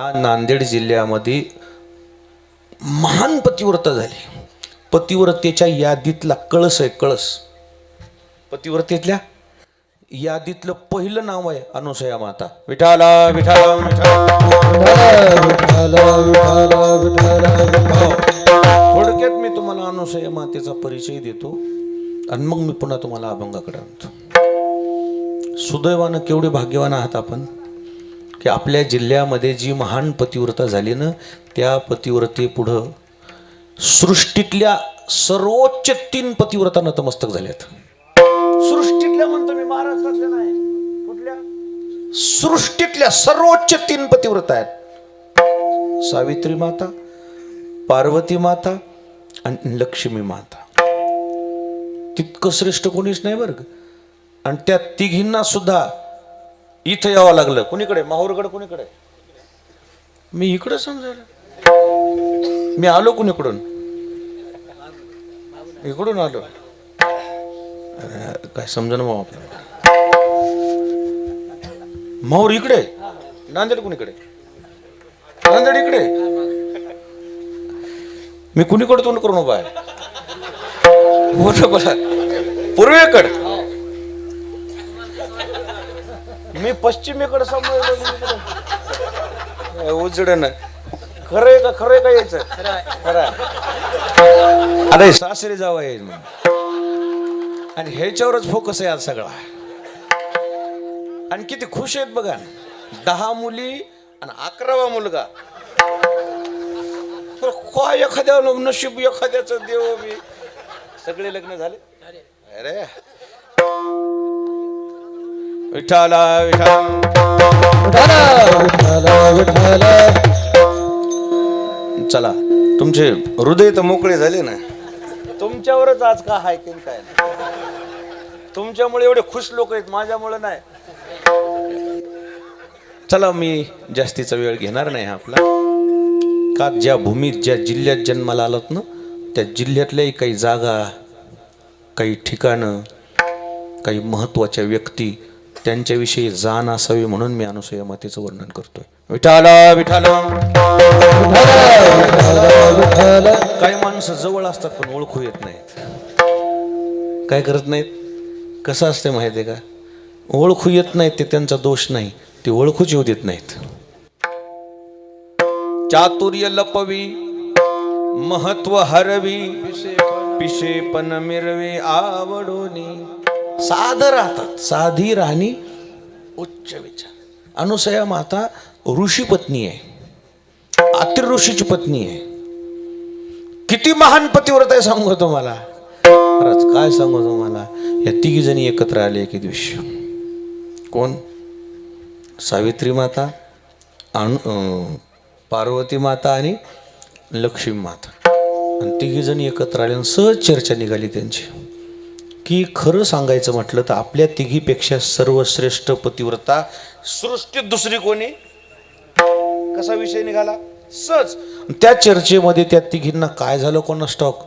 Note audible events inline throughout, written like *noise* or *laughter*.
या नांदेड जिल्ह्यामध्ये महान पतिव्रता झाली. पतिव्रतेच्या यादीतला कळस आहे कळस. पतिव्रतेतल्या यादीतलं पहिलं नाव आहे अनुसया माता. विठाला विठाला थोडक्यात मी तुम्हाला अनुसया मातेचा परिचय देतो आणि मग मी पुन्हा तुम्हाला अभंगाकडे आणतो. सुदैवानं केवढे भाग्यवान आहात आपण? की आपल्या जिल्ह्यामध्ये जी महान पतिव्रता झाली ना त्या पतिव्रते पुढं सृष्टीतल्या सर्वोच्च तीन पतिव्रता नतमस्तक झाल्यात. सृष्टीतल्या म्हणतो मी महाराष्ट्रातल्या नाही. कुठल्या? सृष्टीतल्या सर्वोच्च तीन पतिव्रता आहेत. सावित्री माता पार्वती माता आणि लक्ष्मी माता. तितकं श्रेष्ठ कोणीच नाही बरं आणि त्या तिघींना सुद्धा इथं यावं लागलं. कुणीकडे? माहूरकडे कुणीकडे? मी इकडं समजायला. मी आलो कुणीकडून? इकडून आलो. काय समजा मग आपल्याला? माहूर इकडे? नांदेड कुणीकडे? नांदेड इकडे? मी कुणीकडे तोंड करून उभा आहे? पूर्वेकड. मी पश्चिमेकडे समोर उजड ना खरंय का खरंय का यायचं? खरं अरे सासरे जावं येईल मग आणि ह्याच्यावरच फोकस आहे आज सगळा. आणि किती खुश आहेत बघा. दहा मुली आणि अकरावा मुलगा. एखाद्या नशीब एखाद्याच देव बी? सगळे लग्न झाले? अरे. विठाला विठाला चला तुमचे हृदय तर मोकळे झाले ना. तुमच्यावरच आज का हाय की काय तुमच्यामुळे एवढे खुश लोक आहेत माझ्यामुळे नाही. चला मी जास्तीचा वेळ घेणार नाही हा आपला. का ज्या भूमीत ज्या जिल्ह्यात जन्माला आलात ना त्या जिल्ह्यातल्याही काही जागा काही ठिकाणं काही महत्त्वाच्या व्यक्ती त्यांच्याविषयी जाण असावी म्हणून मी अनुसया मातेचं वर्णन करतोय. विठाला विठाला काही माणसं जवळ असतात पण ओळखू येत नाहीत. काय करत नाहीत? कसं असते माहिती आहे का? ओळखू येत नाहीत ते त्यांचा दोष नाही. ते ओळखूच येऊ देत नाहीत. चातुर्य लपवी महत्त्व हरवी पिशेपण मिरवे आवडोनी. साध राहतात. साधी राहणी उच्च विचार. अनुसया माता ऋषी पत्नी आहे. अतिऋषीची ऋषीची पत्नी आहे. किती महान पतिव्रत आहे सांगू तुम्हाला? खरंच काय सांगू तुम्हाला? या तिघी जणी एकत्र आले एके दिवशी. कोण? सावित्री माता अनु पार्वती माता आणि लक्ष्मी माता. आणि तिघी जणी एकत्र आले सहज चर्चा निघाली त्यांची. की खरं सांगायचं म्हटलं तर आपल्या तिघीपेक्षा सर्वश्रेष्ठ पतिव्रता सृष्टीत दुसरी कोणी? कसा विषय निघाला? सहज. त्या चर्चेमध्ये त्या तिघींना काय झालं कोण स्टॉक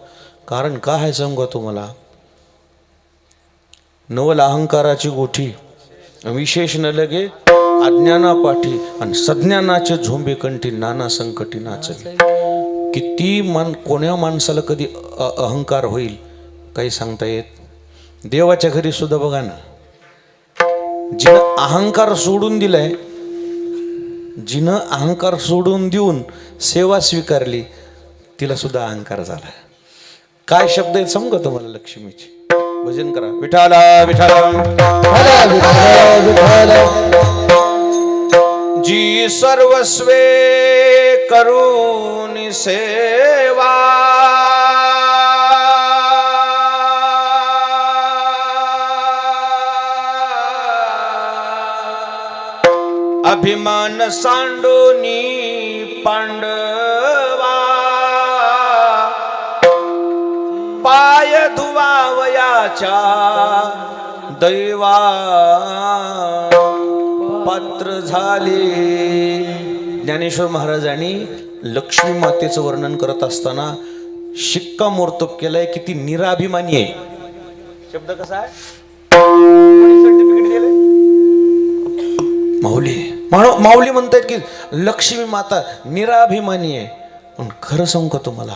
कारण काय आहे सांगा तुम्हाला? नवल अहंकाराची गोठी विशेष न लगे अज्ञाना पाठी आणि सज्ञानाचे झोंबे कंठी नाना संकटी नाचले. किती मान कोण्या माणसाला कधी अहंकार होईल काही सांगता येत देवाच्या घरी सुद्धा बघा ना. जिनं अहंकार सोडून दिलाय जिनं अहंकार सोडून देऊन सेवा स्वीकारली तिला सुद्धा अहंकार झाला. काय शब्द आहेत सांगू तुम्हाला लक्ष्मीची? भजन करा. विठाला विठाला जी सर्वस्वे करून सेवा अभिमान सांडोनी पांडवा. पाय धुवावयाच्या दैवा पात्र झाले. ज्ञानेश्वर महाराजांनी लक्ष्मी मातेचं वर्णन करत असताना शिक्कामोर्तब केलाय की ती निराभिमानी आहे. शब्द कसा आहे? माऊली. माऊली म्हणतायत की लक्ष्मी माता निराभिमानी आहे. पण खरं सांगू का तुम्हाला?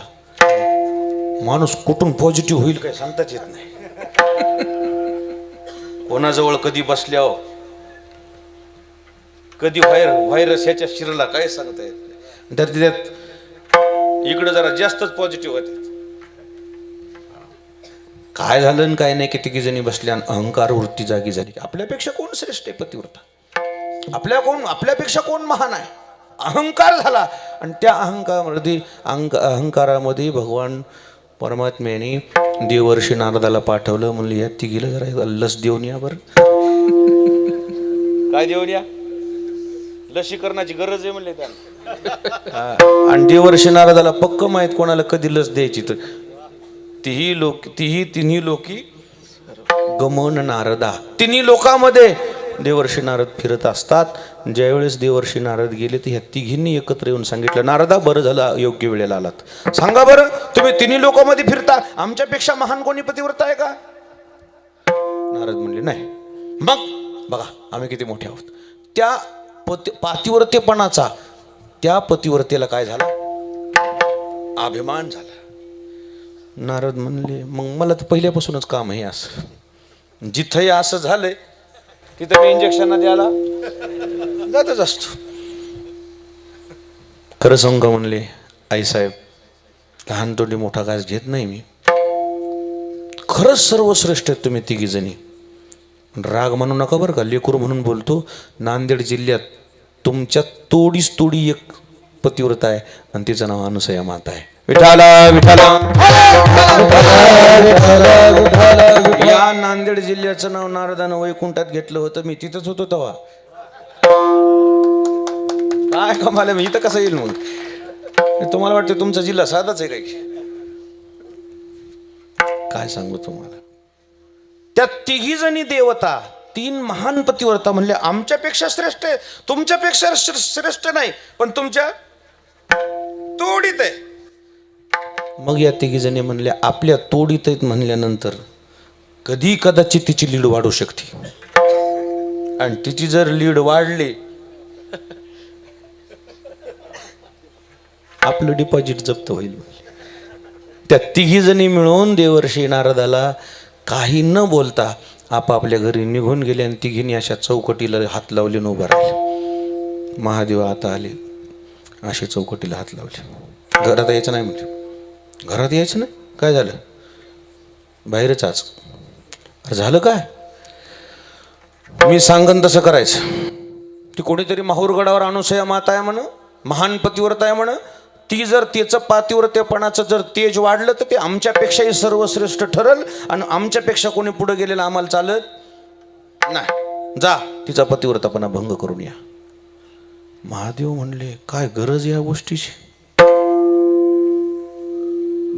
माणूस कुठून पॉझिटिव्ह होईल काय सांगताच येत नाही. कोणाजवळ कधी बसल्याव हो? कधी व्हायर व्हायरस ह्याच्या शिरला काय सांगता येत नाही. तर त्यात इकडे जरा जास्तच पॉझिटिव्ह होते. काय झालं काय नाही किती जणी बसल्या अहंकार वृत्ती जागी झाली. आपल्यापेक्षा कोण श्रेष्ठ आहे पतिव्रता? आपल्या कोण आपल्यापेक्षा कोण महान आहे? अहंकार झाला. आणि त्या अहंकारामध्ये अंक अहंकारामध्ये भगवान परमात्म्याने देवर्षी नारदाला पाठवलं. म्हणलं या ती गेलं जरा लस देऊन या बरं. काय देऊन या? लसीकरणाची गरज आहे म्हणले त्यांना आणि देवर्षी नारदाला पक्क माहीत कोणाला कधी लस द्यायची तर. तीही लोक तीही तिन्ही लोकी गमन नारदा. तिन्ही लोकांमध्ये देवर्षी नारद फिरत असतात. ज्यावेळेस देवर्षी नारद गेले तर ह्या तिघींनी एकत्र येऊन सांगितलं नारदा बरं झालं योग्य वेळेला आलात. सांगा बरं तुम्ही तिन्ही लोकांमध्ये फिरता? आमच्यापेक्षा महान कोणी पतिव्रत आहे का? नारद म्हणले नाही. मग बघा आम्ही किती मोठे आहोत. त्या पती पातिव्रतेपणाचा त्या पतिव्रतेला काय झाला? अभिमान झाला. नारद म्हणले मग मला तर पहिल्यापासूनच काम आहे असं. जिथंही असं झालंय तिथं मी इंजेक्शन द्यायला? जातच असतो. खरं सांग म्हणले आईसाहेब लहान तोंडी मोठा घास घेत नाही मी. खरंच सर्वश्रेष्ठ आहेत तुम्ही तिघी जणी. राग म्हणू नका बरं का लेकूर म्हणून बोलतो नांदेड जिल्ह्यात तुमच्या तोडीच तोडी एक पतिव्रता आहे आणि तिचं नाव अनुसया माता आहे. विठाला विठाला या नांदेड जिल्ह्याचं नाव नारदानं वैकुंठात घेतलं होतं. मी तिथंच होतो तेव्हा. काय कमाल मी इथं कसं येईल मग? तुम्हाला वाटतं तुमचा जिल्हा साधाच आहे काही काय सांगू तुम्हाला? त्या तिघी जणी देवता तीन महान पतिव्रता म्हणले आमच्यापेक्षा श्रेष्ठ आहे. तुमच्यापेक्षा श्रेष्ठ नाही पण तुमच्या तोडीत आहे. मग या तिघीजणी म्हणल्या आपल्या तोडीत आहेत म्हणल्यानंतर कधी कदाचित तिची लीड वाढू शकते. आणि तिची जर लीड वाढली आपलं डिपॉझिट जप्त होईल. त्या तिघी जणी मिळून देवर्षी नारदाला काही न बोलता आपापल्या घरी निघून गेले आणि तिघींनी अशा चौकटीला हात लावले आणि उभा राहिले. महादेव आता आले असे चौकटीला हात लावले. घरात यायचं नाही म्हणजे घरात यायचं नाही? काय झालं? बाहेरच आज. अरे झालं काय? मी सांगन तसं करायचं. ती कोणीतरी माहूरगडावर अनुसया माता आहे म्हण महान पतिव्रत आहे म्हण ती जर तिचं पातिव्रतेपणाचं जर तेज वाढलं तर ते आमच्यापेक्षाही सर्वश्रेष्ठ ठरल आणि आमच्यापेक्षा कोणी पुढे गेलेलं आम्हाला चालत नाही. जा तिचा पतिव्रतापणा भंग करून या. महादेव म्हणले काय गरज या गोष्टीची?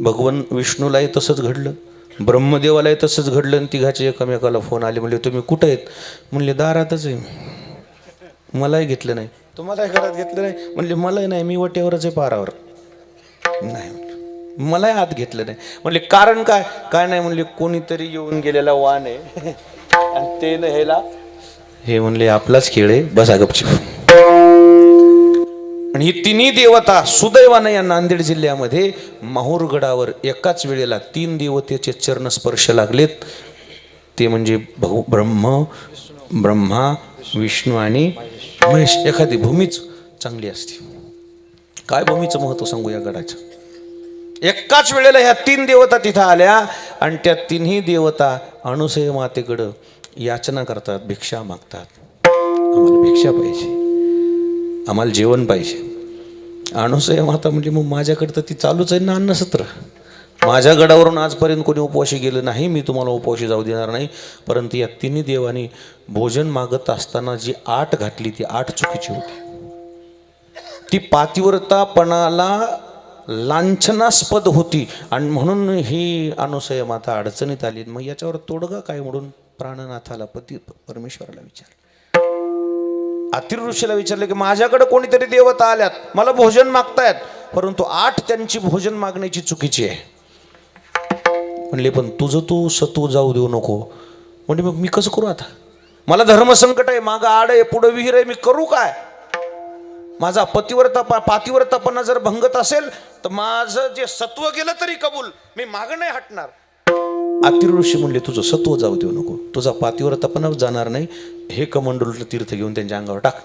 भगवान विष्णूलाही तसंच घडलं. ब्रह्मदेवालाही तसंच घडलं आणि तिघाचे एकमेकाला फोन आले. म्हणले तुम्ही कुठं आहेत? म्हणले दारातच आहे मलाही घेतलं नाही. तुम्हालाही घरात घेतलं नाही? म्हणले मलाही नाही. मी वटेवरच आहे पारावर. नाही मलाही हात घेतलं नाही. म्हणले कारण काय? काय नाही. म्हणले कोणीतरी येऊन गेलेला वाण आहे. *laughs* आणि ते न ह्याला हे म्हणले आपलाच खेळ आहे. बसा गपची आणि ही तिन्ही देवता सुदैवानं या नांदेड जिल्ह्यामध्ये माहूरगडावर एकाच वेळेला तीन देवतेचे चरण स्पर्श लागलेत. ते म्हणजे भगव ब्रह्म ब्रह्मा विष्णू आणि महेश. एखादी भूमीच चांगली असते. काय भूमीचं महत्त्व सांगू या गडाचं? एकाच वेळेला ह्या तीन देवता तिथं आल्या आणि त्या तिन्ही देवता अणुसय मातेकडं याचना करतात भिक्षा मागतात. आम्हाला भिक्षा पाहिजे. आम्हाला जेवण पाहिजे. अणुसय माता म्हणजे मग माझ्याकडे तर ती चालूच आहे ना अन्नसत्र. माझ्या गडावरून आजपर्यंत कोणी उपवाशी गेलं नाही मी तुम्हाला उपवाशी जाऊ देणार नाही. परंतु या तिन्ही देवानी भोजन मागत असताना जी आठ घातली ती आठ चुकीची होती. ती पातिव्रतापणाला लांछनास्पद होती आणि म्हणून ही अनुसय माता अडचणीत आली. मग याच्यावर तोडगा काय म्हणून प्राणनाथाला पती परमेश्वराला विचारलं? अथिर ऋषीला विचारलं की माझ्याकडे कोणीतरी देवता आल्यात मला भोजन मागतायत. परंतु आठ त्यांची भोजन मागण्याची चुकीची आहे. म्हणले पण तुझं तू सत्व जाऊ देऊ नको. म्हणजे मग मी कसं करू आता? मला धर्मसंकट आहे मागं आड आहे पुढं विहीर आहे मी करू काय? माझा पतिव्रता पा पातिव्रतापणा जर भंगत असेल तर माझं जे सत्व गेलं तरी कबूल मी मागं नाही हटणार. आतिर ऋषी म्हणले तुझं सत्व जाऊ देऊ नको. तुझा पातिव्रतापणा जाणार नाही. हे कमंडलूतलं तीर्थ घेऊन त्यांच्या अंगावर टाक.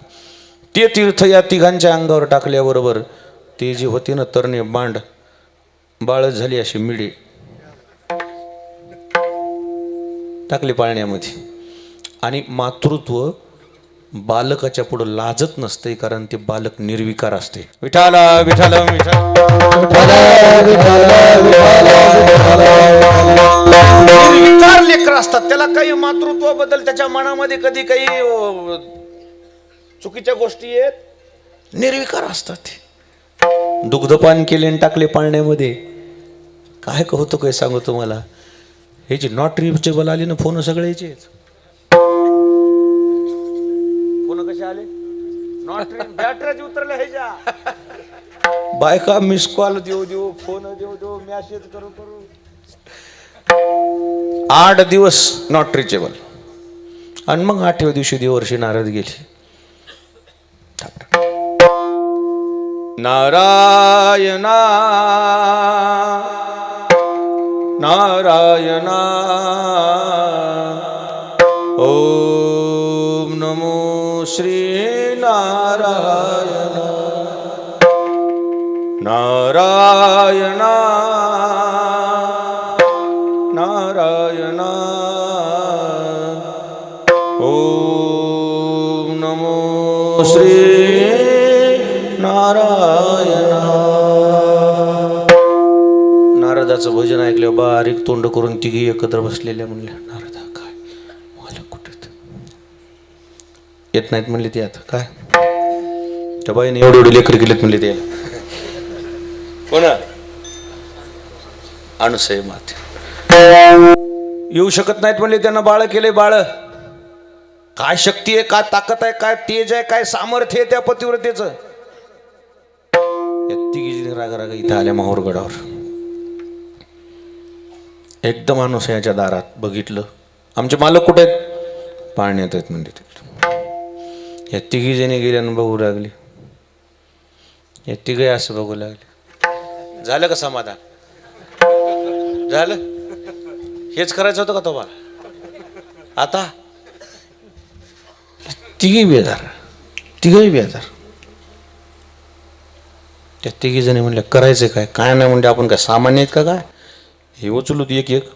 ते तीर्थ या तिघांच्या अंगावर टाकल्याबरोबर ते जे होते ना तरणे बांड बाळच झाली अशी मिडी टाकले पाळण्यामध्ये. आणि मातृत्व बालकाच्या पुढं लाजत नसते कारण ते बालक निर्विकार असते. विठाला विठाला विठाला काही मातृत्वाबद्दल त्याच्या मनामध्ये कधी काही चुकीच्या गोष्टी आहेत? निर्विकार असतात दुग्धपान केले आणि टाकले पाळण्यामध्ये. काय कहतो काय सांगू तुम्हाला? हे जे नॉट रिचेबल आले ना फोन सगळे याचे फोन कसे आले? नॉट बॅटऱ्याचे उतरले ह्याच्या बायका मिस कॉल देऊ देऊ फोन देऊ देऊ मॅसेज करू करू. आठ दिवस नॉट रिचेबल आणि मग आठव्या दिवशी देवर्षी नारद गेली. नारायणा नारायणा ओम नमो श्री नारायण नारायणा. श्री नारायणा. नारदाचं भजन ऐकलं बारीक तोंड करून तिघी एकत्र बसलेल्या म्हणल्या नारदा काय? मला कुठे येत? नाहीत म्हणले ते आता काय? त्या बाईने एवढे एवढे लेकर केलेत म्हणले ते. कोणा? अनुसय माते. येऊ शकत नाहीत म्हणले त्यांना बाळ केले बाळ. काय शक्ती आहे काय ताकद आहे काय तेज आहे काय सामर्थ्य आहे त्या पतिव्रतेच? या तिघी राग राग इथं आल्या माहूरगडावर. एकदम याच्या दारात बघितलं. आमचे मालक कुठे आहेत? पाळण्यात आहेत म्हणजे तिकडे. या तिघी जणी गेल्यानं बघू लागली. या तिघे असं बघू लागले. झालं का समाधान? झालं? हेच करायचं होतं का तुम्हाला? आता? तिघी बेजार. तिघही बेजार. त्या तिघी जणी म्हणल्या करायचं काय? काय नाही म्हणजे आपण काय? सामान्य आहेत का काय? हे उचलू एक एक.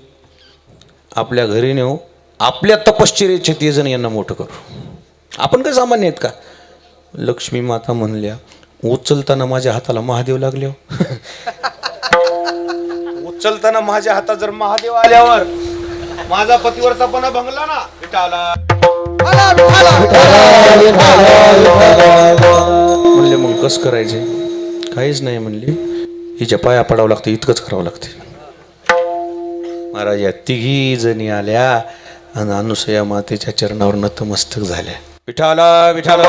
आपल्या घरी नेऊ. आपल्या तपश्चर्याचे ते जण यांना मोठं करू. आपण काय सामान्य आहेत का? लक्ष्मी माता म्हणल्या उचलताना माझ्या हाताला महादेव लागले हो. *laughs* उचलताना माझ्या हातात जर महादेव आल्यावर माझा पतिवर्तापणा भंगला ना विठाला म्हणले मग कस करायचे? काहीच नाही म्हणले. हिच्या पाया पडावं लागतं इतकंच करावं लागते. महाराज या तिघी जणी आल्या आणि अनुसया मातेच्या चरणावर नतमस्तक झाल्या. विठाला विठाला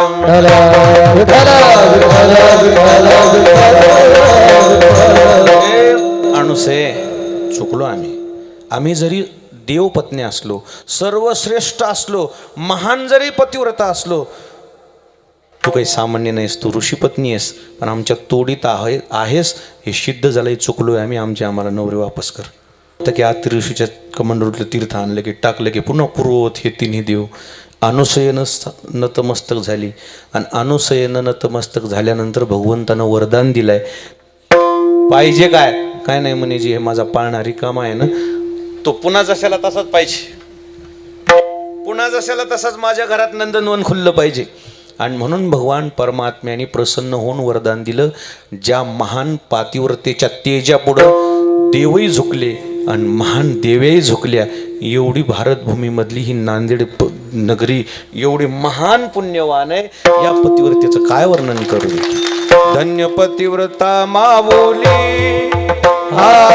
अनुसे चुकलो आम्ही. आम्ही जरी देवपत्नी असलो सर्वश्रेष्ठ असलो महान जरी पतिव्रता असलो तू काही सामान्य नाहीस तू ऋषीपत्नी आहेस पण आमच्या तोडीत आहे आहेस हे सिद्ध झालंय चुकलोय आम्ही आमचे आम्हाला नवरे वापस कर. तर की आत ऋषीच्या कमंडोरीतलं तीर्थ आणलं की टाकलं की पुन्हा पूर्वत हे तिन्ही देव अनुसयन नतमस्तक झाली. आणि अनुसयन नतमस्तक झाल्यानंतर भगवंतानं वरदान दिलंय. पाहिजे काय? काय नाही म्हणे जी हे माझा पाळणारी काम आहे ना? तो पुन्हा जशाला तसाच पाहिजे. पुन्हा जशाला तसाच माझ्या घरात नंदनवन खुललं पाहिजे. आणि म्हणून भगवान परमात्म्याने प्रसन्न होऊन वरदान दिलं. ज्या महान पातिव्रतेच्या तेजापुढं देवही झुकले आणि महान देवही झुकल्या. एवढी भारतभूमीमधली ही नांदेड प- नगरी एवढी महान पुण्यवान आहे. या पतिव्रतेचं काय वर्णन करू? धन्य पतिव्रता मावली हा.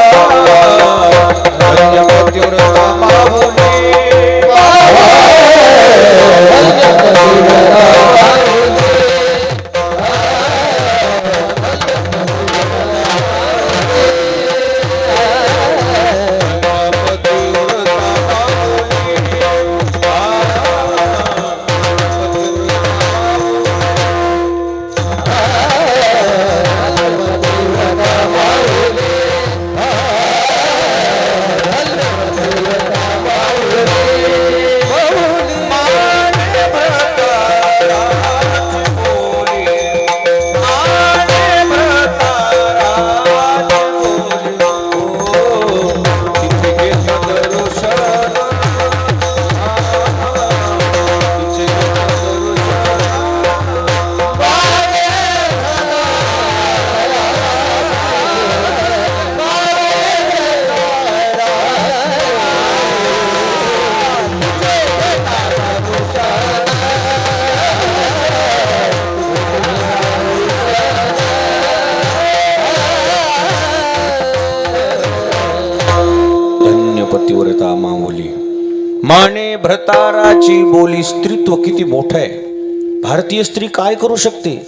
भ्रताराची बोली स्त्रीत्व किती मोठं आहे? भारतीय स्त्री काय करू शकते?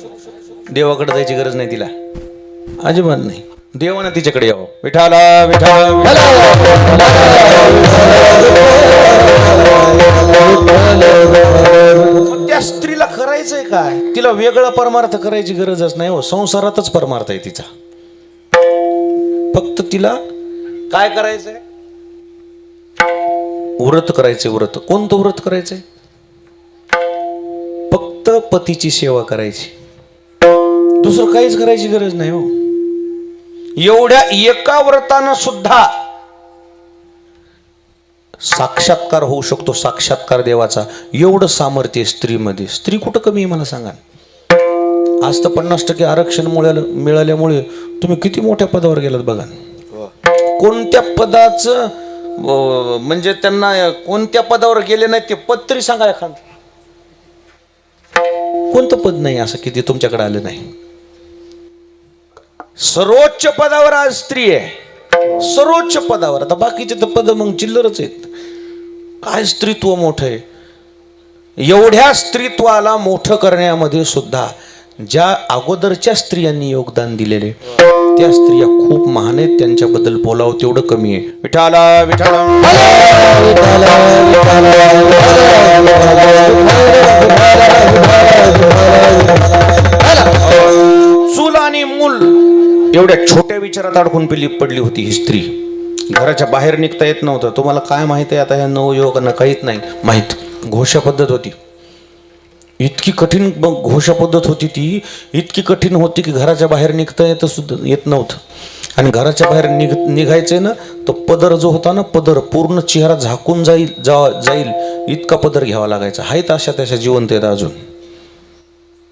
देवाकडे जायची गरज नाही तिला. अजिबात नाही. देवानं तिच्याकडे यावं. विठाला विठाला त्या स्त्रीला करायचंय काय? तिला वेगळा परमार्थ करायची गरजच नाही हो. संसारातच परमार्थ आहे तिचा. फक्त तिला काय करायचंय? व्रत करायचे व्रत. कोणतं व्रत करायचंय? फक्त पतीची सेवा करायची. दुसरं काहीच करायची गरज नाही हो. एवढ्या एका व्रतानं सुद्धा साक्षात्कार होऊ शकतो साक्षात्कार देवाचा. एवढं सामर्थ्य स्त्रीमध्ये. स्त्री कुठं कमी आहे मला सांगा. आज तर पन्नास टक्के आरक्षण मिळालं मिळाल्यामुळे तुम्ही किती मोठ्या पदावर गेलात बघा. कोणत्या पदाचं म्हणजे त्यांना कोणत्या पदावर गेले नाही ते पद तरी सांगा एखाद. कोणतं पद नाही असं किती तुमच्याकडे आलं नाही? सर्वोच्च पदावर आज स्त्री आहे. सर्वोच्च पदावर. आता बाकीचे तर पद मग चिल्लरच आहेत. काय स्त्रीत्व मोठं आहे? एवढ्या स्त्रीत्वाला मोठं करण्यामध्ये सुद्धा ज्या अगोदरच्या स्त्रियांनी योगदान दिलेले त्या स्त्रिया खूप महान आहेत त्यांच्याबद्दल बोलावं तेवढं कमी आहे. विठाला विठाला चूल आणि मूल एवढ्या छोट्या विचारात अडकून पिली पडली होती ही स्त्री. घराच्या बाहेर निघता येत नव्हतं. तुम्हाला काय माहीत आहे? आता ह्या नवयुवकांना काहीच नाही. माहीत. घोषा पद्धत होती. इतकी कठीण घोषा पद्धत होती ती. इतकी कठीण होती की घराच्या बाहेर निघता येतं सुद्धा येत नव्हतं. आणि घराच्या बाहेर निघ निघायचंय ना तो पदर जो होता ना पदर पूर्ण चेहरा झाकून जाईल जा जाईल इतका पदर घ्यावा लागायचा. आहेत अशा तशा जिवंत आहेत अजून.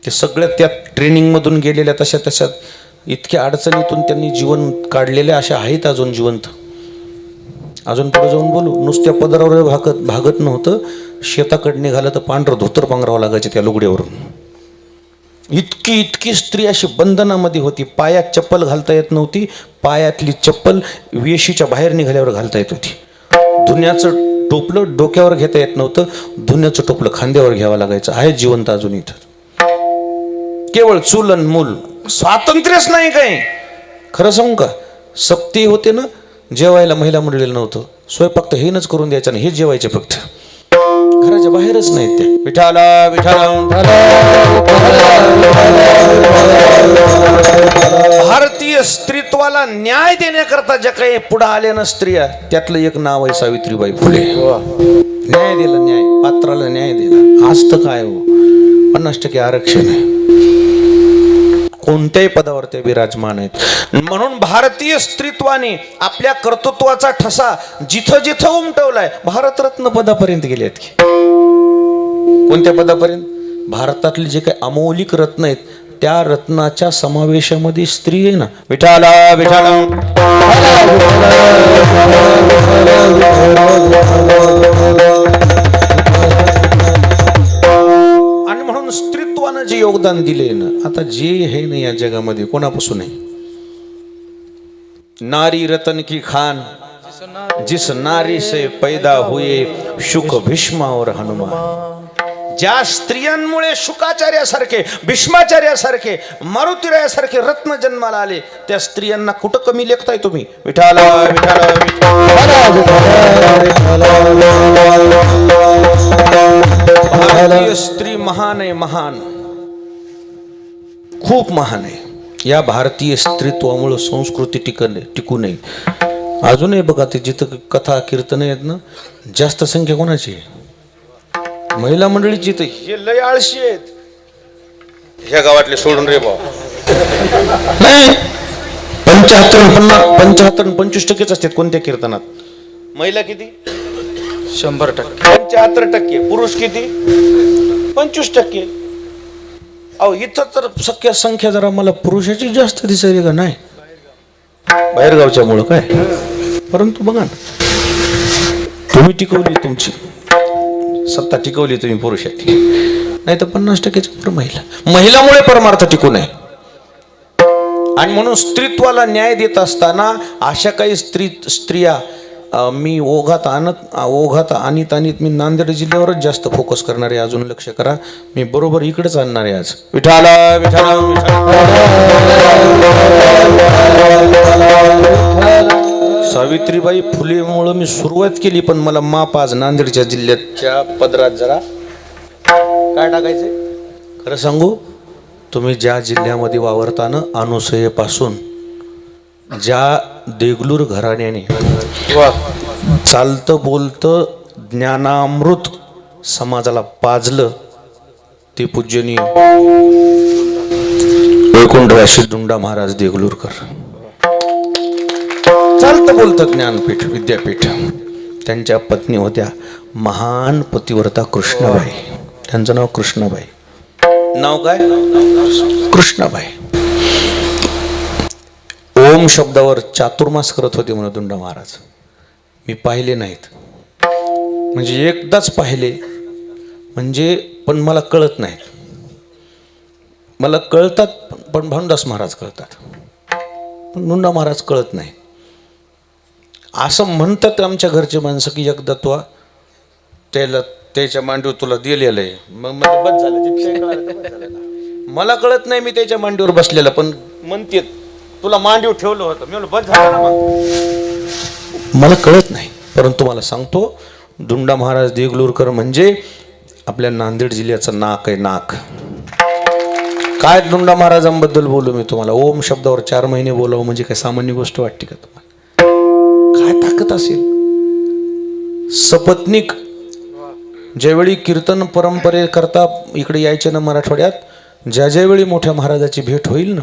ते सगळ्या त्या ट्रेनिंगमधून गेलेल्या तशा तशा इतक्या अडचणीतून त्यांनी जीवन काढलेल्या अशा आहेत अजून जिवंत. अजून पुढे जाऊन बोलू. नुसत्या पदरावर भागत भागत नव्हतं. शेताकडे निघालं तर पांढरं धोतर पांघरावं लागायचं त्या लुगड्यावरून इतकी इतकी स्त्री अशी बंधनामध्ये होती. पायात चप्पल घालता येत नव्हती. पायातली चप्पल वेशीच्या बाहेर निघाल्यावर घालता येत होती. धुण्याचं टोपलं डोक्यावर घेता येत नव्हतं. धुण्याचं टोपलं खांद्यावर घ्यावं लागायचं. आहे जिवंत अजून इथं. केवळ चुलन मूल. स्वातंत्र्यच नाही काय खरं सांगू का? सप्ती होते ना जेवायला महिला मंडळीला नव्हतं. स्वयंपाक तर हेनच करून द्यायचं नाही हे जेवायचे फक्त. घराच्या बाहेरच नाहीत त्या. विठाला विठाला भारतीय स्त्रीत्वाला न्याय देण्याकरता ज्या काही पुढे आल्या ना स्त्रिया त्यातलं एक नाव आहे सावित्रीबाई फुले. न्याय दिला न्याय. पात्राला न्याय दिला. आज तर काय हो? पन्नास टक्के आरक्षण आहे. कोणत्याही पदावर ते विराजमान आहेत. म्हणून भारतीय स्त्रीत्वाने आपल्या कर्तृत्वाचा ठसा जिथं जिथं उमटवलाय भारतरत्न पदापर्यंत गेलेत की. कोणत्या पदापर्यंत? भारतातले जे काही अमौलिक रत्न आहेत त्या रत्नाच्या समावेशामध्ये स्त्री आहे ना. विठाला विठाला सर्वांना जे योगदान दिले ना आता जे हे नाही या जगामध्ये कोणापासून आहे नारी रतन की खान जिस नारी से पैदा हुए शुक भीष्मा और हनुमान। ज्या स्त्रियांमुळे शुकाचार्यासारखे भीष्माचार्यासारखे मारुतीरायासारखे रत्न जन्माला आले त्या स्त्रियांना कुठं कमी लेखताय तुम्ही? विठाला विठाला भारतीय स्त्री महान आहे महान। खूप महान आहे. या भारतीय स्त्रीत्वामुळे संस्कृती टिकणे टिकू नये. अजूनही बघा ते जिथं कथा कीर्तन आहेत ना जास्त संख्या कोणाची आहे? महिला मंडळीची तर हे. लय आळशी आहेत. ह्या गावातले सोडून रे भाऊ. नाही. पंच्याहत्तर पन्नास पंच्याहत्तर पंचवीस टक्केच असतात कोणत्या कीर्तनात? महिला किती? शंभर टक्के. पंच्याहत्तर टक्के. पुरुष किती? पंचवीस टक्के. अहो इथं तर सख्या संख्या जरा मला पुरुषाची जास्त दिसायली का? नाही. बाहेरगावच्या मुळे काय? परंतु बघा ना. तुम्ही टिकवली तुमची. सत्ता टिकवली तुम्ही पुरुषाची. नाही तर पन्नास टक्क्याच्या पर महिला. महिलामुळे परमार्थ टिकू नये. आणि म्हणून स्त्रीत्वाला न्याय देत असताना अशा काही स्त्री स्त्रिया मी ओघात आणत ओघात आणीत आणीत मी नांदेड जिल्ह्यावरच जास्त फोकस करणार आहे. अजून लक्ष करा. मी बरोबर इकडेच आणणार आहे आज. विठाला विठाला सावित्रीबाई फुलेमुळं मी सुरुवात केली पण मला माप आज नांदेडच्या जिल्ह्याच्या पदरात जरा. काय टाकायचे खरं सांगू तुम्ही ज्या जिल्ह्यामध्ये वावरताना अनुसयेपासून ज्या देगलूर घराण्याने चालतं बोलतं ज्ञानामृत समाजाला पाजलं ते पूजनीय. वैकुंठवासी दुंडा महाराज देगलूरकर. चालतं बोलतं ज्ञानपीठ विद्यापीठ. त्यांच्या पत्नी होत्या महान पतिव्रता कृष्णाबाई. त्यांचं नाव कृष्णाबाई. नाव काय? कृष्णाबाई. ओम शब्दावर चातुर्मास करत होते म्हणून दुंडा महाराज. मी पाहिले नाहीत. म्हणजे एकदाच पाहिले. म्हणजे पण मला कळत नाहीत. मला कळतात पण- भानुदास महाराज कळतात. पण नुंडा महाराज कळत नाही. असं म्हणतात आमच्या घरचे माणसं की एकदा तो त्याला त्याच्या मांडीवर तुला दिलेलं आहे. मग मला बस झालं मला कळत नाही मी त्याच्या मांडीवर बसलेला पण म्हणते तुला मांडीव ठेवलं होतं. मी म्हणलं झालं ना मग. मला कळत नाही परंतु मला सांगतो धुंडा महाराज देगलूरकर म्हणजे आपल्या नांदेड जिल्ह्याचं नाक आहे नाक. काय धुंडा महाराजांबद्दल बोलू मी तुम्हाला? ओम शब्दावर चार महिने बोलावं म्हणजे काय सामान्य गोष्ट वाटते का तुम्हाला? काय ताकद असेल? सपत्निक ज्यावेळी कीर्तन परंपरेकरता इकडे यायचे ना मराठवाड्यात ज्या ज्यावेळी मोठ्या महाराजाची भेट होईल ना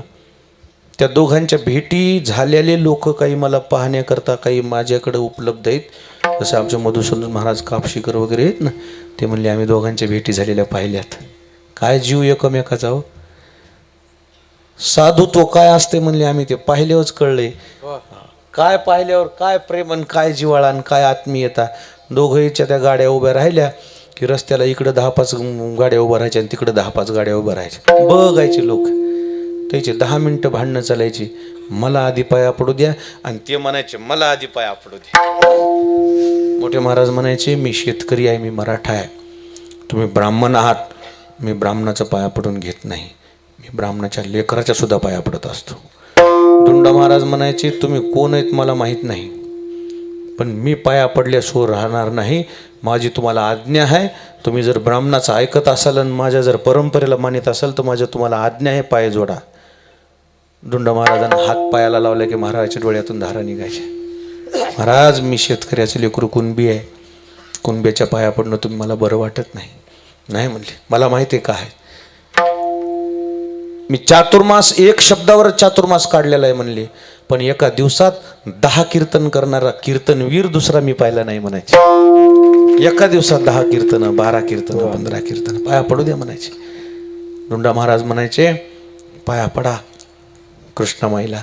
त्या दोघांच्या भेटी झालेले लोक काही मला पाहण्याकरता काही माझ्याकडे उपलब्ध आहेत. जसं आमचे मधुसूदन महाराज कापशीकर वगैरे आहेत ना ते म्हणले आम्ही दोघांच्या भेटी झालेल्या पाहिल्यात. काय जीव एकमेकाचा हो? साधुत्व काय असते? म्हणले आम्ही ते पाहिल्यावरच कळले काय पाहिल्यावर काय प्रेमन काय जिवाळा आणि काय आत्मीयता? दोघंच्या त्या गाड्या उभ्या राहिल्या की रस्त्याला इकडं दहा पाच गाड्या उभ्या राहायच्या आणि तिकडं दहा पाच गाड्या उभ्या राहायच्या. बघायचे लोक. त्याची दहा मिनटं भांडणं चालायची. मला आधी पाया पडू द्या आणि ते म्हणायचे मला आधी पाया पडू द्या मोठे महाराज म्हणायचे मी शेतकरी आहे मी मराठा आहे. तुम्ही ब्राह्मण आहात. मी ब्राह्मणाचा पाया पडून घेत नाही. मी ब्राह्मणाच्या लेकराच्या सुद्धा पाया पडत असतो. दुंडा महाराज म्हणायचे तुम्ही कोण आहेत मला माहीत नाही. पण मी पाया पडल्याशिवाय राहणार नाही. माझी तुम्हाला आज्ञा आहे. तुम्ही जर ब्राह्मणाचं ऐकत असाल आणि माझ्या जर परंपरेला मानित असाल तर माझ्या तुम्हाला आज्ञा आहे पाय जोडा. धुंड महाराजांना हात पायाला लावले की महाराजाच्या डोळ्यातून धारा निघायच्या महाराज मी शेतकऱ्याचे लेकरू कुणबी आहे? कुणब्याच्या पाया पडणं तुम्ही मला बरं वाटत नाही. नाही म्हणले. मला माहिती आहे काय मी चातुर्मास एक शब्दावर चातुर्मास काढलेला आहे म्हणले. पण एका दिवसात दहा कीर्तन करणारा कीर्तनवीर दुसरा मी पाहिला नाही म्हणायचे. एका दिवसात दहा कीर्तन बारा कीर्तन पंधरा कीर्तन पाया पडू द्या म्हणायचे. धुंडा महाराज म्हणायचे पाया पडा. कृष्णामाईला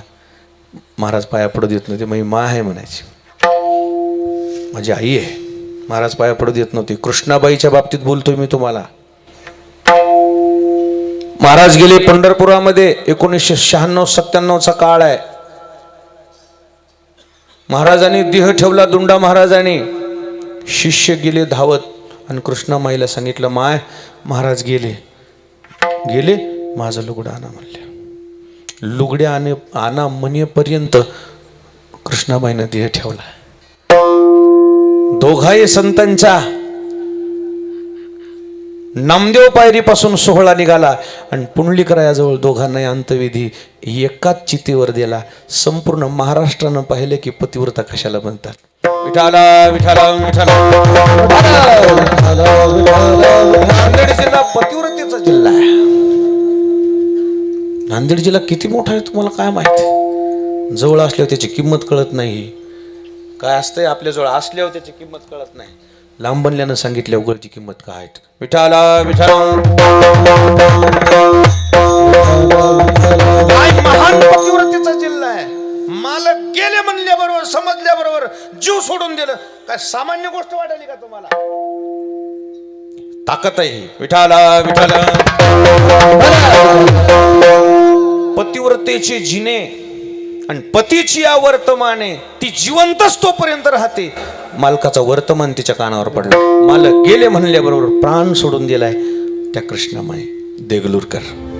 महाराज पाया पडू देत नव्हते. मग मा आहे म्हणायची. माझी आई आहे. महाराज पाया पडू देत नव्हती. कृष्णाबाईच्या बाबतीत बोलतोय मी तुम्हाला. महाराज गेले पंढरपुरामध्ये एकोणीसशे शहाण्णव सत्त्याण्णवचा काळ आहे. महाराजांनी देह ठेवला दुंडा महाराजांनी. शिष्य गेले धावत आणि कृष्णामाईला सांगितलं माय महाराज गेले. गेले माझं लुगडं आणा म्हणले. लुगड्या आणे आणा म्हणेपर्यंत कृष्णाबाईनं देह ठेवला. दोघाही संतांच्या नामदेव पायरीपासून सोहळा निघाला आणि पुंडलिकरायाजवळ दोघांनाही अंतविधी एकाच चितेवर दिला. संपूर्ण महाराष्ट्रानं पाहिले की पतिव्रता कशाला म्हणतात. विठाला विठाला विठाला. नांदेड जिल्हा पतिव्रतेचा जिल्हा आहे. नांदेड जिल्हा किती मोठा आहे तुम्हाला काय माहिती? जवळ असल्यावर त्याची किंमत कळत नाही. काय असतंय आपल्याजवळ असल्यावर त्याची किंमत कळत नाही. लांब बनल्यानं सांगितल्या उघडची किंमत काय आहे? विठाला विठाला जिल्हा आहे. मालक गेले म्हणल्याबरोबर समजल्याबरोबर जीव सोडून दिलं. काय सामान्य गोष्ट वाटली का तुम्हाला? ताकद आहे. विठाला विठाला पतिव्रतेचे जिने आणि पतीची या वर्तमाने ती जिवंतच तोपर्यंत राहते. मालकाचा वर्तमान तिच्या कानावर पडला. मालक गेले म्हणल्याबरोबर प्राण सोडून दिलाय. त्या कृष्णामाई देगलूरकर.